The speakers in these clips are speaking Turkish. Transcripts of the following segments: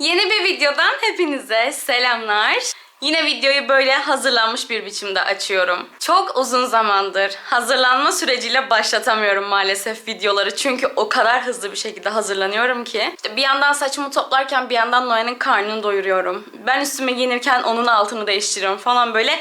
Yeni bir videodan hepinize selamlar. Yine videoyu böyle hazırlanmış bir biçimde açıyorum. Çok uzun zamandır hazırlanma süreciyle başlatamıyorum maalesef videoları. Çünkü o kadar hızlı bir şekilde hazırlanıyorum ki. İşte bir yandan saçımı toplarken bir yandan Noyan'ın karnını doyuruyorum. Ben üstüme giyinirken onun altını değiştiriyorum falan böyle.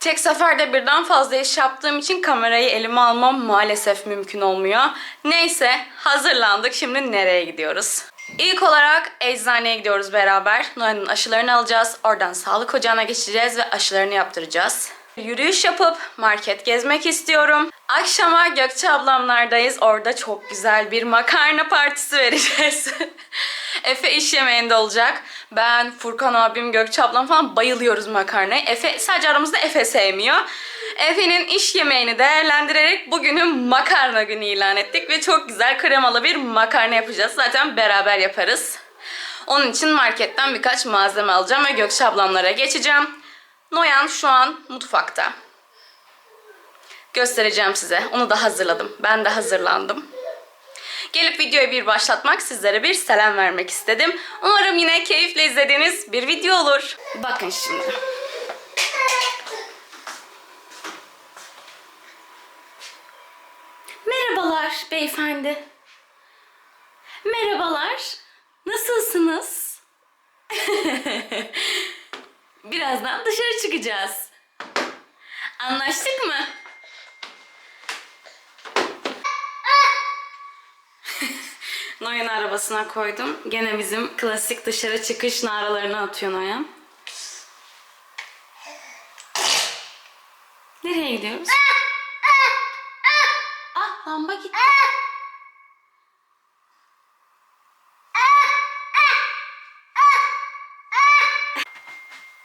Tek seferde birden fazla iş yaptığım için kamerayı elime almam maalesef mümkün olmuyor. Neyse hazırlandık. Şimdi nereye gidiyoruz? İlk olarak eczaneye gidiyoruz beraber. Noyan'ın aşılarını alacağız. Oradan sağlık ocağına geçeceğiz ve aşılarını yaptıracağız. Yürüyüş yapıp market gezmek istiyorum. Akşama Gökçe ablamlardayız. Orada çok güzel bir makarna partisi vereceğiz. Efe iş yemeğinde olacak. Ben, Furkan abim, Gökçe ablam falan bayılıyoruz makarnaya. Efe sadece aramızda Efe sevmiyor. Efe'nin iş yemeğini değerlendirerek bugünü makarna günü ilan ettik ve çok güzel kremalı bir makarna yapacağız. Zaten beraber yaparız. Onun için marketten birkaç malzeme alacağım ve Gökçe ablamlara geçeceğim. Noyan şu an mutfakta. Göstereceğim size. Onu da hazırladım. Ben de hazırlandım. Gelip videoyu bir başlatmak, sizlere bir selam vermek istedim. Umarım yine keyifle izlediğiniz bir video olur. Bakın şimdi. Merhabalar beyefendi. Merhabalar. Nasılsınız? Birazdan dışarı çıkacağız. Anlaştık mı? Noyan'ı arabasına koydum. Gene bizim klasik dışarı çıkış naralarını atıyor Noyan. Nereye gidiyoruz? Ah lamba gitti.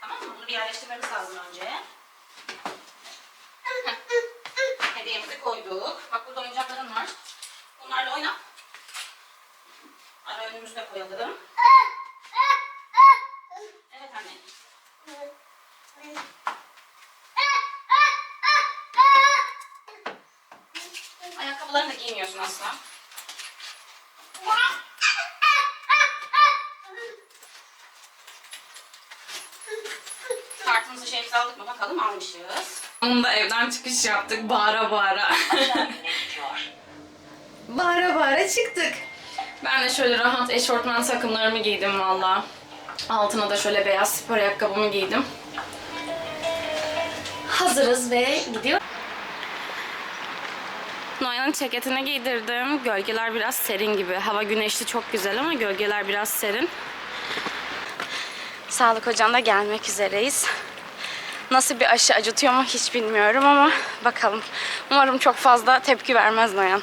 Tamam mı? Bunu bir yerleştirmemiz lazım önce. Hediyemizi koyduk. Bak burada oyuncakların var. Bunlarla oyna. Ara önümüzü de koyalım. Evet anne. Ayakkabılarını da giymiyorsun asla. Kartımızı şey aldık mı bakalım almışız. Onu da evden çıkış yaptık bağıra bağıra. bağıra bağıra çıktık. Ben de şöyle rahat eşortman takımlarımı giydim valla. Altına da şöyle beyaz spor ayakkabımı giydim. Hazırız ve gidiyor. Noyan'ın ceketini giydirdim. Gölgeler biraz serin gibi. Hava güneşli çok güzel ama gölgeler biraz serin. Sağlık ocağına gelmek üzereyiz. Nasıl bir aşı acıtıyor mu hiç bilmiyorum ama bakalım. Umarım çok fazla tepki vermez Noyan.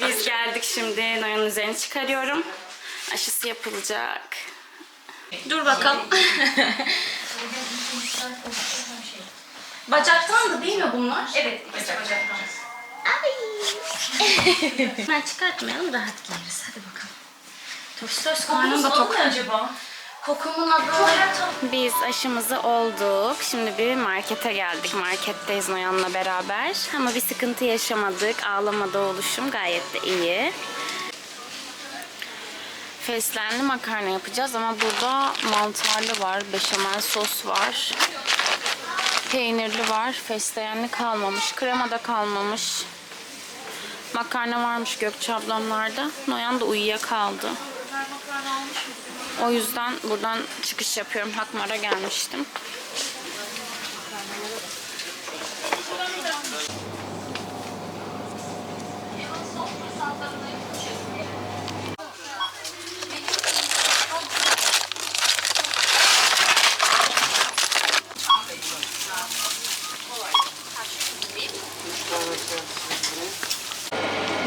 Biz geldik şimdi. Noyan'ın üzerini çıkarıyorum. Aşısı yapılacak. Dur bakalım. Bacaktandı değil mi bunlar? Evet, bacaktan. Ben çıkartmayalım rahat giyeriz. Hadi bakalım. Dur söz karnım da tok. acaba? Kokumun adı. Biz aşımızı olduk. Şimdi bir markete geldik. Marketteyiz Noyan'la beraber. Ama bir sıkıntı yaşamadık. Ağlamadı oluşum gayet de iyi. Fesleğenli makarna yapacağız ama burada mantarlı var, beşamel sos var. Peynirli var, fesleğenli kalmamış, krema da kalmamış. Makarna varmış Gökçe ablamlarda. Noyan da uyuyakaldı. O yüzden buradan çıkış yapıyorum. Hakmar'a gelmiştim.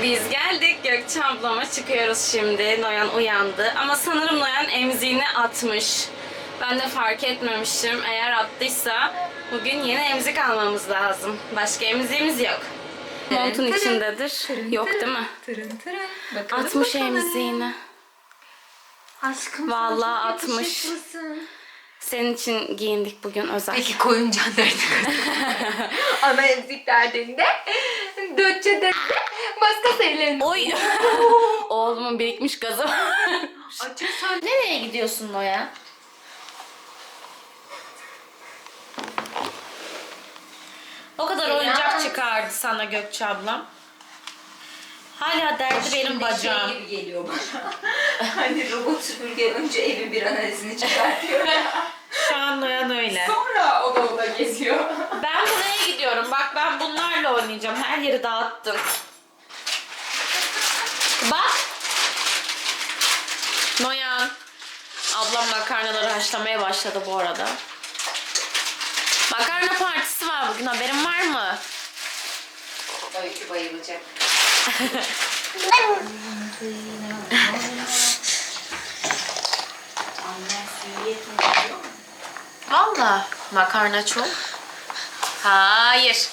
Biz geldik Ablama çıkıyoruz şimdi. Noyan uyandı ama sanırım Noyan emziğini atmış. Ben de fark etmemişim. Eğer attıysa bugün yeni emzik almamız lazım. Başka emziğimiz yok. Montun içindedir. Yok değil mi? Tırın tırın. Bakalım Atmış bakalım. emziğini. Aşkım Vallahi sen çok atmış. yakışıklısın. Senin için giyindik bugün özel. Peki koyuncan nerede? Ana emzik derdinde. Dötçe de başka şeylerin. Oy! Oğlumun birikmiş gazı var. Açık söyle. Nereye gidiyorsun Noya? O kadar oyuncak çıkardı sana Gökçe ablam. Hala derdi benim bacağım. Şey gibi geliyor bana. hani robot süpürge önce evin bir analizini çıkartıyor. Şu an Noyan öyle. Sonra oda oda geziyor. Ben buraya gidiyorum. Bak ben bunlarla oynayacağım. Her yeri dağıttım. Bak. Noyan. Ablam makarnaları haşlamaya başladı bu arada. Makarna partisi var bugün. Haberin var mı? Öykü bayılacak. Valla. Makarna çok. Hayır.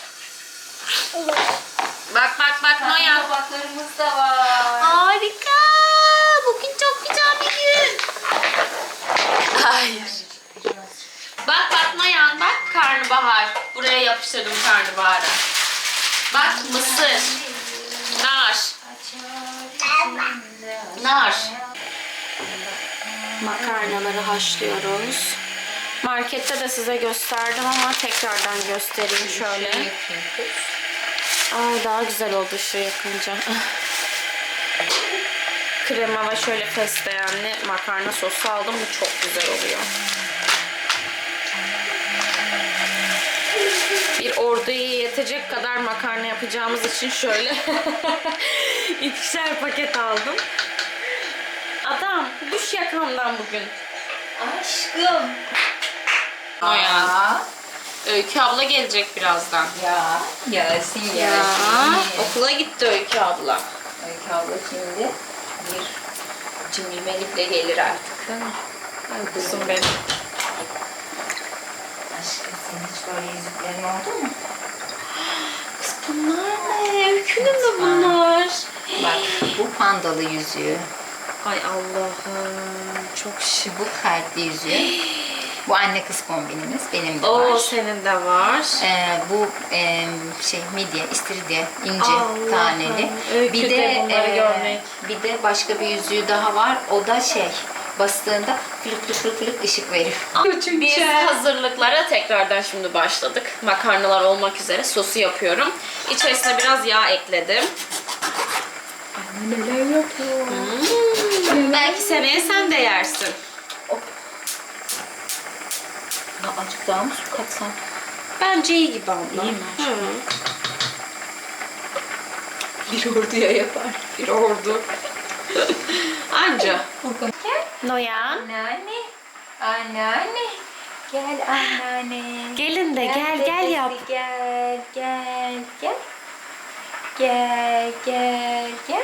Bak bak bak Noyan. Tabaklarımız da var. Harika. Bugün çok güzel bir gün. Hayır. Bak bak Noyan bak karnabahar. Buraya yapıştırdım karnabaharı. Bak mısır. Nar. Nar. Makarnaları haşlıyoruz. Markette de size gösterdim ama tekrardan göstereyim şöyle. Ay daha güzel oldu ışığı yakınca. Krema ve şöyle fesleğenli makarna sosu aldım. Bu çok güzel oluyor. Bir orduya yetecek kadar makarna yapacağımız için şöyle ikişer paket aldım. Adam duş yakamdan bugün. Aşkım. Noyan. Aa, Öykü abla gelecek birazdan. Ya. Gelsin Ya, gelsin. okula gitti Öykü abla. Öykü abla şimdi bir cimrimelikle gelir artık. Ay kızım benim. Aşkım senin hiç böyle yüzüklerin oldu mu? Kız bunlar ne? Öykünün mü bunlar? Bak bu pandalı yüzüğü. Ay Allah'ım çok şık. Bu kalpli yüzüğü. Bu anne kız kombinimiz. Benim de Oo var. senin de var. Ee, bu e, şey midye, istiridye, ince Allah'ım, taneli. öykü Bir de e, görmek. bir de başka bir yüzüğü daha var. O da şey bastığında flık flık flık flık ışık verir. Biz hazırlıklara tekrardan şimdi başladık. Makarnalar olmak üzere sosu yapıyorum. İçerisine biraz yağ ekledim. Neler yapıyor? Hmm, belki seneye sen de yersin. Ya azıcık daha mı su katsam? Bence iyi gibi abla. İyi mi? Hı. Bir orduya yapar. Bir ordu. Anca. Gel. Noyan. Anneanne. Anneanne. Gel anneanne. Gelin de gel Gel gel yap. dedesi, Gel gel gel. Gel gel gel.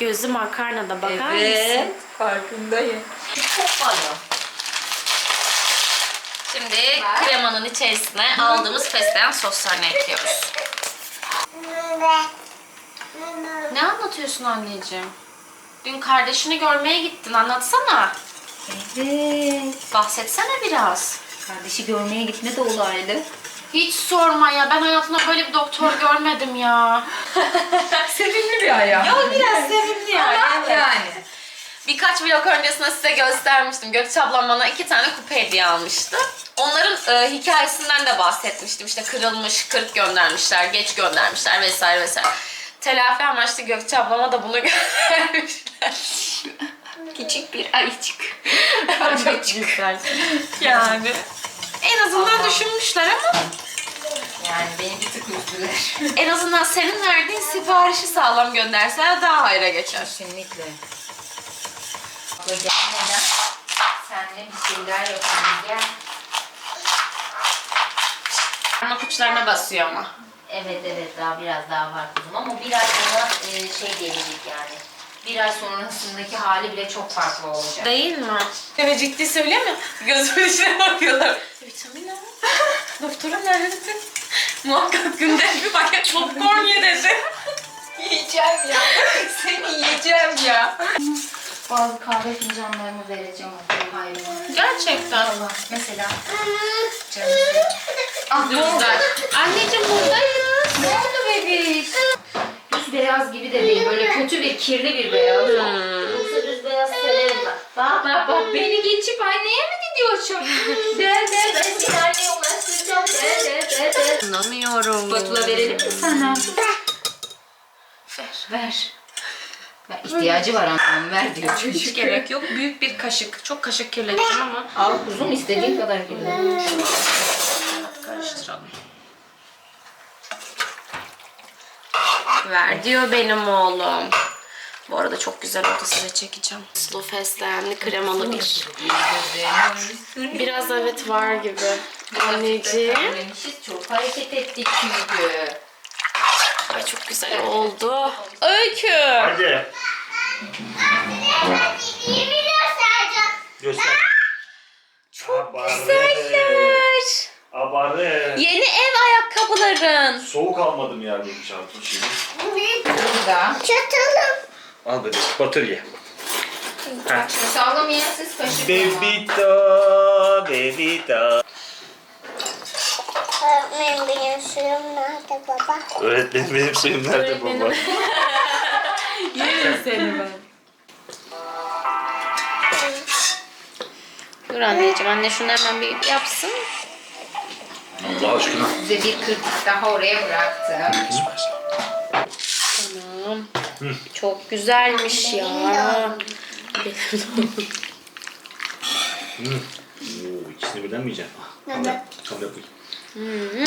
Gözü makarnada bakar mısın? Farkındayım. Çok fazla. Şimdi kremanın içerisine aldığımız fesleğen soslarını ekliyoruz. Ne anlatıyorsun anneciğim? Dün kardeşini görmeye gittin anlatsana. Evet. Bahsetsene biraz. Kardeşi görmeye gitme de olaydı. Hiç sorma ya ben hayatımda böyle bir doktor görmedim ya. Sevimli bir ayağı. Ya biraz sevimli ya. evet. yani. Birkaç vlog öncesinde size göstermiştim. Gökçe ablam bana iki tane kupe hediye almıştı. Onların e, hikayesinden de bahsetmiştim. İşte kırılmış, kırık göndermişler, geç göndermişler vesaire vesaire. Telafi amaçlı Gökçe ablama da bunu göndermişler. Küçük bir ayıcık. Çok güzel. Yani. En azından düşünmüşler ama Yani beni bir tık üzdüler. en azından senin verdiğin siparişi sağlam gönderseler daha hayra geçer. Kesinlikle. Abla gelmeden senle bir şeyler yapalım gel. Parmak uçlarına basıyor ama. Evet evet daha biraz daha var kızım ama bir ay sonra e, şey gelecek yani. Bir ay sonrasındaki hali bile çok farklı olacak. Değil mi? Evet ciddi söylüyor mu? Gözümün içine bakıyorlar. Vitamin al. Doktora nerede? Muhakkak günde bir paket popcorn ye dedi. Yiyeceğim ya. Seni yiyeceğim ya. Bazı kahve fincanlarımı vereceğim o hayvana. Gerçekten. Allah. Mesela. Canım. Ah ne oldu? Güzel. Anneciğim buradayız. Ne oldu bebiş? Düz beyaz gibi de değil. Böyle kötü bir kirli bir beyaz. Hmm. Yoksa düz beyaz Bak bak bak beni geçip anneye mi gidiyorsun? Gel gel ben seni anneye ulaştıracağım. Gel gel gel gel. İnanamıyorum. Spatula verelim mi sana? Ver. Ver. Ver. İhtiyacı var annem ver diyor çocuk. Hiç gerek yok. Büyük bir kaşık. Çok kaşık kirlettim ama. Al kuzum istediğin kadar gibi. Karıştıralım. Ver diyor benim oğlum. Bu arada çok güzel oldu size çekeceğim. Slow fesleğenli kremalı bir. Biraz evet var gibi. Anneciğim. Çok hareket ettik çünkü. Güzel oldu. Öykü. Hadi. Göster. Çok Güzeller. Abarı. Yeni ev ayakkabıların. Soğuk almadım ya benim çarpım şimdi. Burada. Al böyle batır ye. Sallamayan siz kaşık. Bebito, bebito. Öğretmenim benim suyum nerede baba? Öğretmenim benim suyum nerede baba? Yerim seni ben. Dur anneciğim anne şunu hemen bir yapsın. Allah aşkına. Size bir kırtık daha oraya bıraktım. Tamam. Çok güzelmiş ya. Oo, ikisini birden mi yiyeceğim? Al yap. Al yap. Hı hı.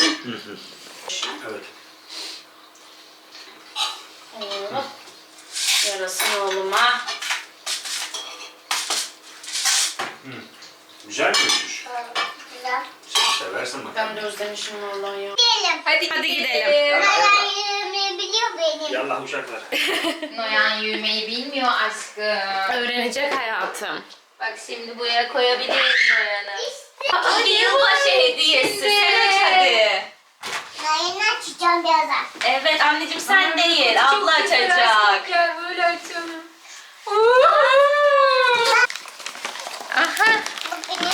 Evet. Yarasın oğluma. Güzel mi Öküş? Güzel. Sen seversin bak. Ben de özlemişim vallahi ya. Gidelim. Hadi, Hadi gidelim. Hala yürümeyi biliyor benim. Yallah uşaklar. Noyan yürümeyi bilmiyor aşkım. Öğrenecek hayatım. Bak şimdi buraya koyabiliriz Noyan'ı. Aa, yılbaşı hediyesi. Sen aç hadi. Nayını açacağım birazdan. Evet anneciğim sen değil. Abla açacak. Gel böyle açalım. Aha. Bu benim.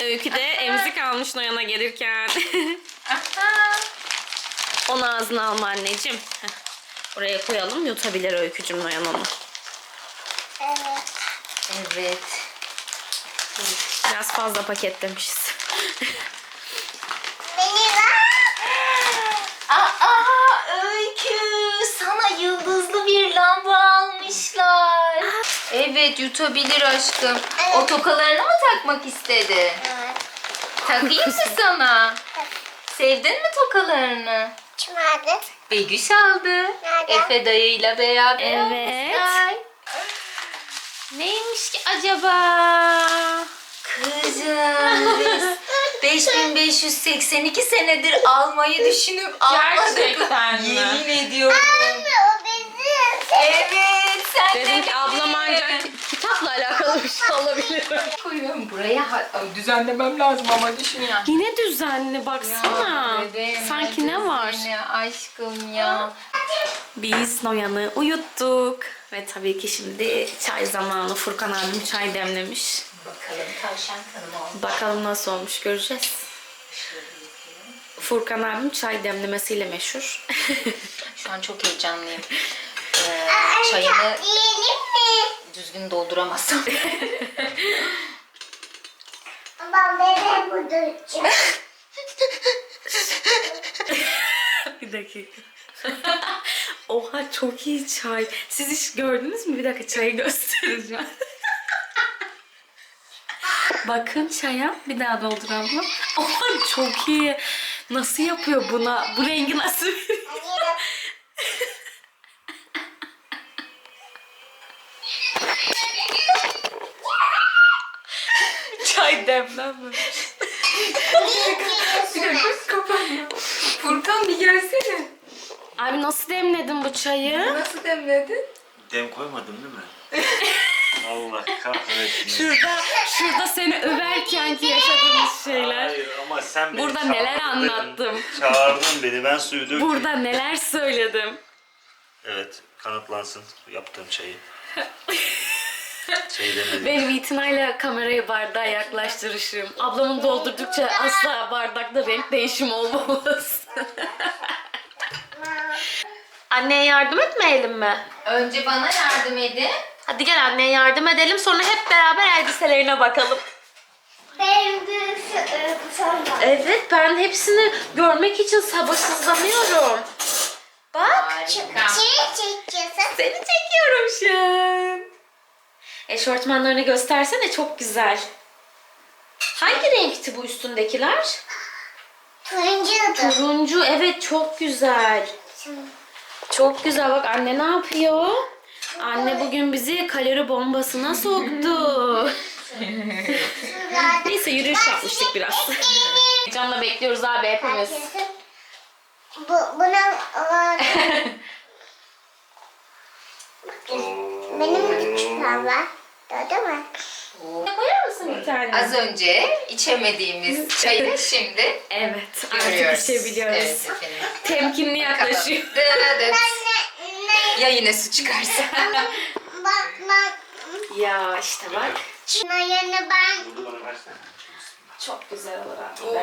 Öykü de emzik almış Noyan'a gelirken. Aha. onu ağzına alma anneciğim. Heh. Buraya koyalım yutabilir Öykücüm Noyan onu. Evet. Evet. Biraz fazla paketlemişiz. Beni ver. Aa, Öykü sana yıldızlı bir lamba almışlar. Evet yutabilir aşkım. O tokalarını mı takmak istedi? Evet. Takayım mı sana? Sevdin mi tokalarını? Kim aldı? Begüş aldı. Nerede? Efe dayıyla beraber Evet. almışlar. Neymiş ki acaba? Kızım biz 5582 senedir almayı düşünüp almadık. Gerçekten mi? Yemin ediyorum. O bizim. Evet sen Dedim de ancak kitapla alakalı bir şey olabilir. koyuyorum buraya. Ay, düzenlemem lazım ama düşün ya. Yine düzenli baksana. bebeğim, Sanki ne var? Aşkım ya. Biz Noyan'ı uyuttuk. Ve tabii ki şimdi çay zamanı. Furkan abim çay demlemiş. Bakalım tavşan kanım oldu. Bakalım nasıl olmuş göreceğiz. Furkan abim çay demlemesiyle meşhur. Şu an çok heyecanlıyım. Ee, mi? düzgün dolduramazsam. Babam bebeğim burada bir dakika. Oha çok iyi çay. Siz hiç gördünüz mü? Bir dakika çayı göstereceğim. Bakın çaya. Bir daha dolduralım. Oha çok iyi. Nasıl yapıyor buna? Bu rengi nasıl veriyor? Çay demlenmemiş. Furkan bir gelsene. Abi nasıl demledin bu çayı? Nasıl demledin? Dem koymadın değil mi? Allah kahretsin. Şurada, şurada seni överken ki yaşadığımız şeyler. Hayır ama sen beni Burada neler çağırdın. anlattım. Çağırdın beni ben suyu döktüm. Burada neler söyledim. Evet kanıtlansın yaptığım şeyi. Şey demedim. Benim itinayla kamerayı bardağa yaklaştırışım. Ablamın doldurdukça asla bardakta renk değişimi olmaması. Anneye yardım etmeyelim mi? Önce bana yardım edin. Hadi gel anneye yardım edelim sonra hep beraber elbiselerine bakalım. Benim uykusum var. Evet ben hepsini görmek için sabırsızlanıyorum. Bak Harika. Çiğ çekiyorsun. seni çekiyorum şu an. Eşortmanlarını göstersene çok güzel. Hangi renkti bu üstündekiler? Turuncudu. Turuncu evet çok güzel. Çok güzel bak anne ne yapıyor? Anne bugün bizi kalori bombasına soktu. Neyse yürüyüş yapmıştık biraz. Canla bekliyoruz abi hepimiz. Bu, buna benim de küçükler var. Gördün mü? Koyar mısın bir tane? Az önce içemediğimiz çayı şimdi Evet görüyoruz. artık içebiliyoruz. Evet efendim. Temkinli yaklaşıyor. Dıt dıt. Ne, ne, Ya yine su çıkarsa. bak bak. ya işte bak. Şuna yerine ben. Çok güzel olur abi.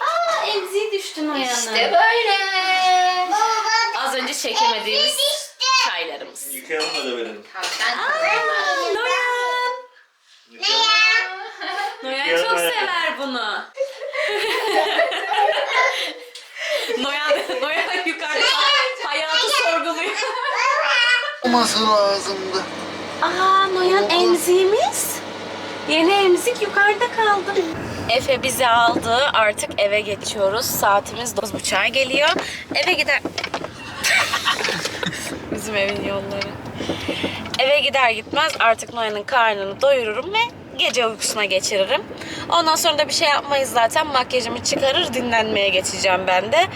Aa emziği düştü Noyan'ın. işte böyle. baba bak. Az önce çekemediğimiz işte. çaylarımız. Yıkayalım dövelim. Tavşan Aa, Noyan. Ne ya? Noyan çok sever bunu. Noyan, Noyan yukarıda hayatı sorguluyor. olması lazımdı. Aa Noyan emziğimiz. Yeni emzik yukarıda kaldı. Efe bizi aldı. Artık eve geçiyoruz. Saatimiz 9.30'a geliyor. Eve gider... Bizim evin yolları. Eve gider gitmez artık Noyan'ın karnını doyururum ve gece uykusuna geçiririm. Ondan sonra da bir şey yapmayız zaten. Makyajımı çıkarır dinlenmeye geçeceğim ben de.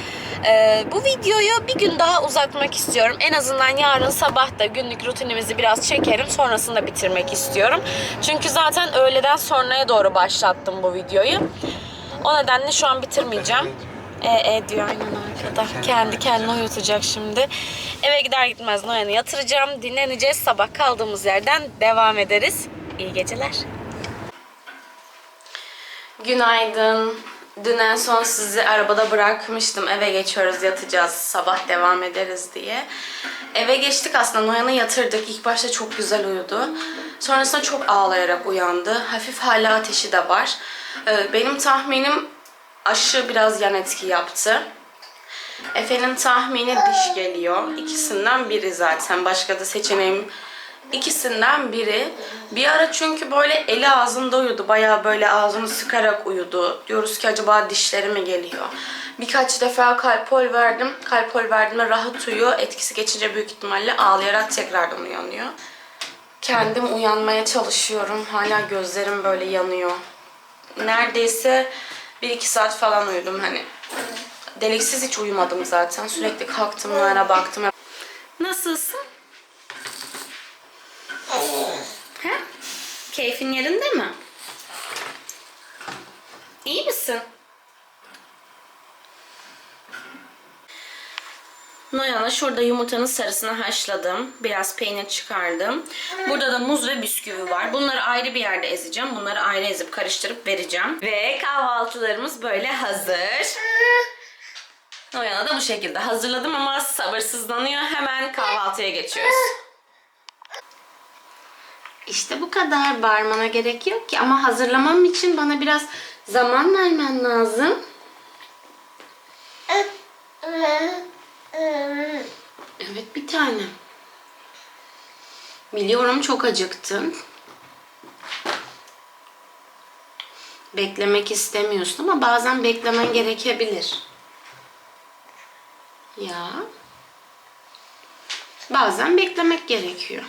Ee, bu videoyu bir gün daha uzatmak istiyorum. En azından yarın sabah da günlük rutinimizi biraz çekerim. Sonrasında bitirmek istiyorum. Çünkü zaten öğleden sonraya doğru başlattım bu videoyu. O nedenle şu an bitirmeyeceğim. E, e diyor aynen arkada. Kendi kendine uyutacak şimdi. Eve gider gitmez Noyan'ı yatıracağım. Dinleneceğiz. Sabah kaldığımız yerden devam ederiz. İyi geceler. Günaydın. Dün en son sizi arabada bırakmıştım. Eve geçiyoruz, yatacağız. Sabah devam ederiz diye. Eve geçtik aslında. Noyan'ı yatırdık. İlk başta çok güzel uyudu. Sonrasında çok ağlayarak uyandı. Hafif hala ateşi de var. Ee, Benim tahminim aşı biraz yan etki yaptı. Efe'nin tahmini diş geliyor. İkisinden biri zaten. Başka da seçeneğim ikisinden biri. Bir ara çünkü böyle eli ağzında uyudu. Bayağı böyle ağzını sıkarak uyudu. Diyoruz ki acaba dişleri mi geliyor? Birkaç defa kalpol verdim. Kalpol verdiğimde rahat uyuyor. Etkisi geçince büyük ihtimalle ağlayarak tekrardan uyanıyor. Kendim uyanmaya çalışıyorum. Hala gözlerim böyle yanıyor. Neredeyse 1-2 saat falan uyudum hani. Deliksiz hiç uyumadım zaten. Sürekli kalktım, Noyan'a baktım. Nasılsın? He? Keyfin yerinde mi? İyi misin? Noyan'a şurada yumurtanın sarısını haşladım. Biraz peynir çıkardım. Burada da muz ve bisküvi var. Bunları ayrı bir yerde ezeceğim. Bunları ayrı ezip karıştırıp vereceğim. Ve kahvaltılarımız böyle hazır. Noyan'a da bu şekilde hazırladım ama sabırsızlanıyor. Hemen kahvaltıya geçiyoruz. İşte bu kadar. Bağırmana gerek yok ki. Ama hazırlamam için bana biraz zaman vermen lazım. Evet bir tane. Biliyorum çok acıktın. Beklemek istemiyorsun ama bazen beklemen gerekebilir. Ya. Bazen beklemek gerekiyor.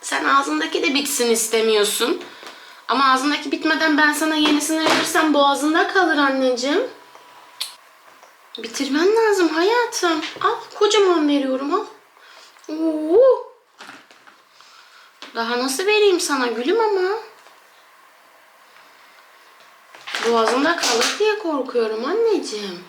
Sen ağzındaki de bitsin istemiyorsun. Ama ağzındaki bitmeden ben sana yenisini verirsem boğazında kalır anneciğim. Bitirmen lazım hayatım. Al kocaman veriyorum al. Oo. Daha nasıl vereyim sana gülüm ama. Boğazımda kalır diye korkuyorum anneciğim.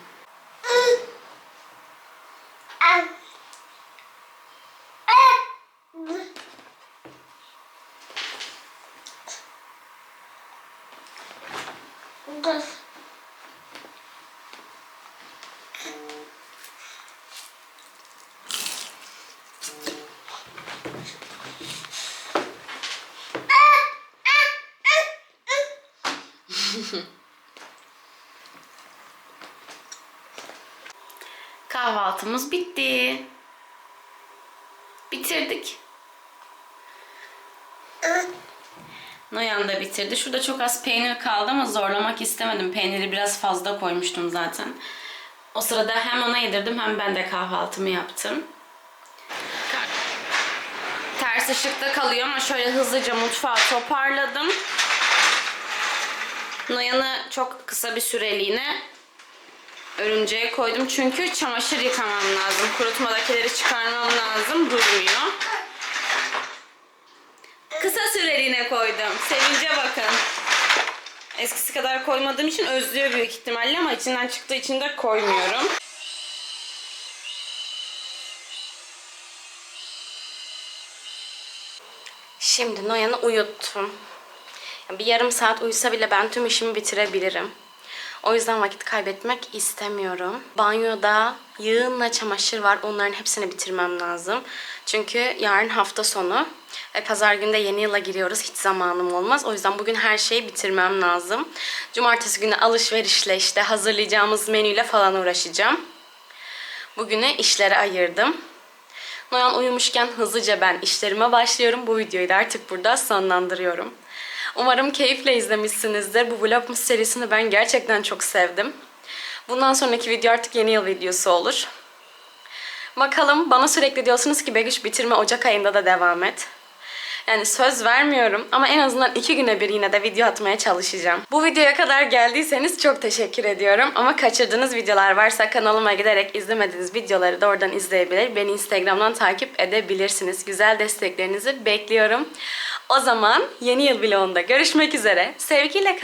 Kahvaltımız bitti. Bitirdik. Noyan da bitirdi. Şurada çok az peynir kaldı ama zorlamak istemedim. Peyniri biraz fazla koymuştum zaten. O sırada hem ona yedirdim hem ben de kahvaltımı yaptım. Ters ışıkta kalıyor ama şöyle hızlıca mutfağı toparladım. Noyan'ı çok kısa bir süreliğine örümceğe koydum çünkü çamaşır yıkamam lazım. Kurutmadakileri çıkarmam lazım. Durmuyor. Kısa süreliğine koydum. Sevince bakın. Eskisi kadar koymadığım için özlüyor büyük ihtimalle ama içinden çıktığı için de koymuyorum. Şimdi Noyan'ı uyuttum. Bir yarım saat uyusa bile ben tüm işimi bitirebilirim. O yüzden vakit kaybetmek istemiyorum. Banyoda yığınla çamaşır var. Onların hepsini bitirmem lazım. Çünkü yarın hafta sonu. Ve pazar günde yeni yıla giriyoruz. Hiç zamanım olmaz. O yüzden bugün her şeyi bitirmem lazım. Cumartesi günü alışverişle işte hazırlayacağımız menüyle falan uğraşacağım. Bugünü işlere ayırdım. Noyan uyumuşken hızlıca ben işlerime başlıyorum. Bu videoyu da artık burada sonlandırıyorum. Umarım keyifle izlemişsinizdir. Bu Vlogmas serisini ben gerçekten çok sevdim. Bundan sonraki video artık yeni yıl videosu olur. Bakalım bana sürekli diyorsunuz ki Begüş bitirme Ocak ayında da devam et. Yani söz vermiyorum ama en azından iki güne bir yine de video atmaya çalışacağım. Bu videoya kadar geldiyseniz çok teşekkür ediyorum. Ama kaçırdığınız videolar varsa kanalıma giderek izlemediğiniz videoları da oradan izleyebilir. Beni Instagram'dan takip edebilirsiniz. Güzel desteklerinizi bekliyorum. O zaman yeni yıl vlogunda görüşmek üzere. Sevgiyle kalın.